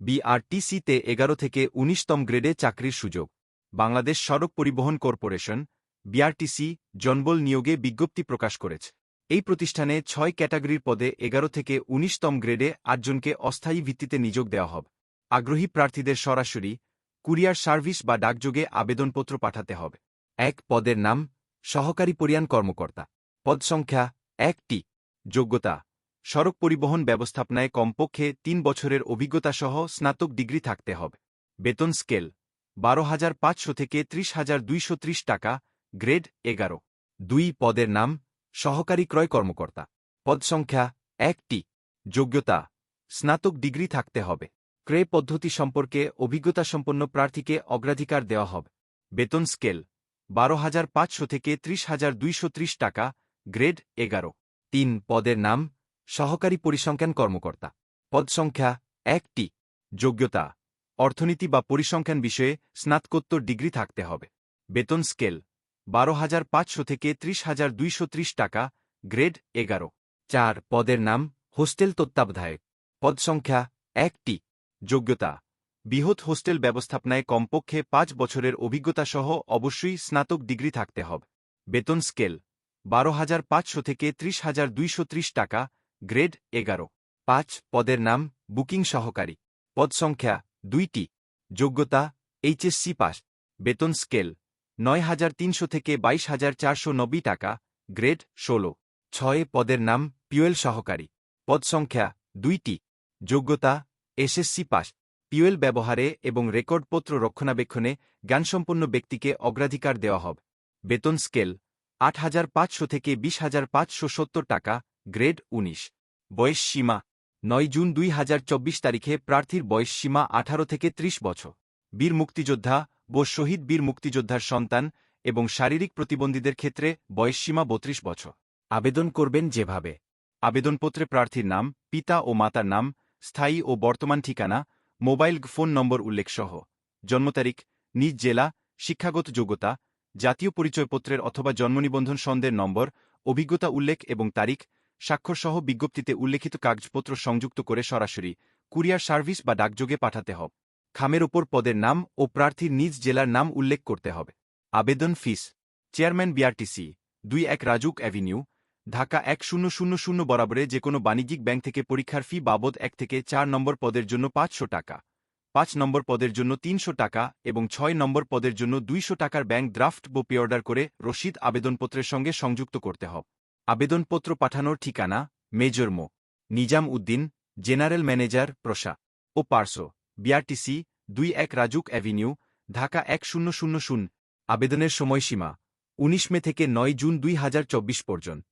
বিআরটিসিতে এগারো থেকে উনিশতম গ্রেডে চাকরির সুযোগ। বাংলাদেশ সড়ক পরিবহন কর্পোরেশন, বিআরটিসি, জনবল নিয়োগে বিজ্ঞপ্তি প্রকাশ করেছে। এই প্রতিষ্ঠানে ছয় ক্যাটাগরির পদে এগারো থেকে উনিশতম গ্রেডে আটজনকে অস্থায়ী ভিত্তিতে নিযোগ দেওয়া হবে। আগ্রহী প্রার্থীদের সরাসরি কুরিয়ার সার্ভিস বা ডাকযোগে আবেদনপত্র পাঠাতে হবে। এক পদের নাম সহকারী পরিয়ান কর্মকর্তা। পদ সংখ্যা একটি। যোগ্যতা সড়ক পরিবহন ব্যবস্থাপনায় কমপক্ষে তিন বছরের অভিজ্ঞতাসহ স্নাতক ডিগ্রি থাকতে হবে। বেতন স্কেল, বারো হাজার পাঁচশো থেকে ত্রিশ হাজার দুইশো ত্রিশ টাকা, গ্রেড এগারো। দুই পদের নাম, সহকারী ক্রয় কর্মকর্তা। পদ সংখ্যা, একটি। যোগ্যতা, স্নাতক ডিগ্রি থাকতে হবে। ক্রয় পদ্ধতি সম্পর্কে অভিজ্ঞতাসম্পন্ন প্রার্থীকে অগ্রাধিকার দেওয়া হবে। বেতন স্কেল, বারো হাজার পাঁচশো থেকে ত্রিশ হাজার দুইশো ত্রিশ টাকা, গ্রেড এগারো। তিন পদের নাম সহকারী পরিসংখ্যান কর্মকর্তা। পদ সংখ্যা একটি। যোগ্যতা, অর্থনীতি বা পরিসংখ্যান বিষয়ে স্নাতকোত্তর ডিগ্রি থাকতে হবে। বেতন স্কেল, বারো হাজার পাঁচশো থেকে ত্রিশ হাজার দুইশো ত্রিশ টাকা, গ্রেড এগারো। চার, পদের নাম, হোস্টেল তত্ত্বাবধায়ক। পদ সংখ্যা একটি। যোগ্যতা, বৃহৎ হোস্টেল ব্যবস্থাপনায় কমপক্ষে পাঁচ বছরের অভিজ্ঞতা সহ অবশ্যই স্নাতক ডিগ্রি থাকতে হবে। বেতন স্কেল, বারো হাজার পাঁচশো থেকে ত্রিশ হাজার দুইশো ত্রিশ টাকা গ্রেড এগারো। পাঁচ, পদের নাম, বুকিং সহকারী। পদ সংখ্যা, দুইটি। যোগ্যতা, এইচএসসি পাস। বেতন স্কেল, নয় হাজার তিনশো থেকে বাইশ হাজার চারশো নব্বই টাকা। গ্রেড, ষোলো। ছয়, পদের নাম পিওয়েল সহকারী। পদ সংখ্যা, দুইটি। যোগ্যতা, এসএসসি পাস। পিওয়েল ব্যবহারে এবং রেকর্ডপত্র রক্ষণাবেক্ষণে জ্ঞানসম্পন্ন ব্যক্তিকে অগ্রাধিকার দেওয়া হবে। বেতন স্কেল, আট হাজার পাঁচশো থেকে বিশ হাজার পাঁচশো সত্তর টাকা। গ্রেড উনিশ। বয়স সীমা, নয় জুন দুই হাজার চব্বিশ তারিখে প্রার্থীর বয়স সীমা আঠারো থেকে ত্রিশ বছর। বীর মুক্তিযোদ্ধা ও শহীদ বীর মুক্তিযোদ্ধার সন্তান এবং শারীরিক প্রতিবন্ধীদের ক্ষেত্রে বয়সসীমা বত্রিশ বছর। আবেদন করবেন যেভাবে। আবেদনপত্রে প্রার্থীর নাম, পিতা ও মাতার নাম, স্থায়ী ও বর্তমান ঠিকানা, মোবাইল ফোন নম্বর উল্লেখসহ। জন্মতারিখ নিজ জেলা, শিক্ষাগত যোগ্যতা, জাতীয় পরিচয়পত্রের অথবা জন্মনিবন্ধন সন্দের নম্বর, অভিজ্ঞতা উল্লেখ এবং তারিখ স্বাক্ষরসহ বিজ্ঞপ্তিতে উল্লেখিত কাগজপত্র সংযুক্ত করে সরাসরি কুরিয়ার সার্ভিস বা ডাকযোগে পাঠাতে হবে। খামের ওপর পদের নাম ও প্রার্থীর নিজ জেলার নাম উল্লেখ করতে হবে। আবেদন ফিস, চেয়ারম্যান বিআরটিসি, দুই এক রাজুক অ্যাভিনিউ, ঢাকা এক শূন্য শূন্য শূন্য বরাবরে যে কোনো বাণিজ্যিক ব্যাংক থেকে পরীক্ষার ফি বাবদ এক থেকে চার নম্বর পদের জন্য পাঁচশো টাকা, পাঁচ নম্বর পদের জন্য তিনশো টাকা এবং ছয় নম্বর পদের জন্য দুইশো টাকার ব্যাংক ড্রাফট বা পে অর্ডার করে রসিদ আবেদনপত্রের সঙ্গে সংযুক্ত করতে হবে। আবেদনপত্র পাঠানোর ঠিকানা, major Md. Nizam Uddin, general manager, প্রসা। ও পার্সো, বিআরটিসি, দুই এক রাজুক অ্যাভিনিউ, ঢাকা এক শূন্য শূন্য শূন্য, আবেদনের সময়সীমা, উনিশ মে থেকে নয় জুন দুই হাজার চব্বিশ পর্যন্ত।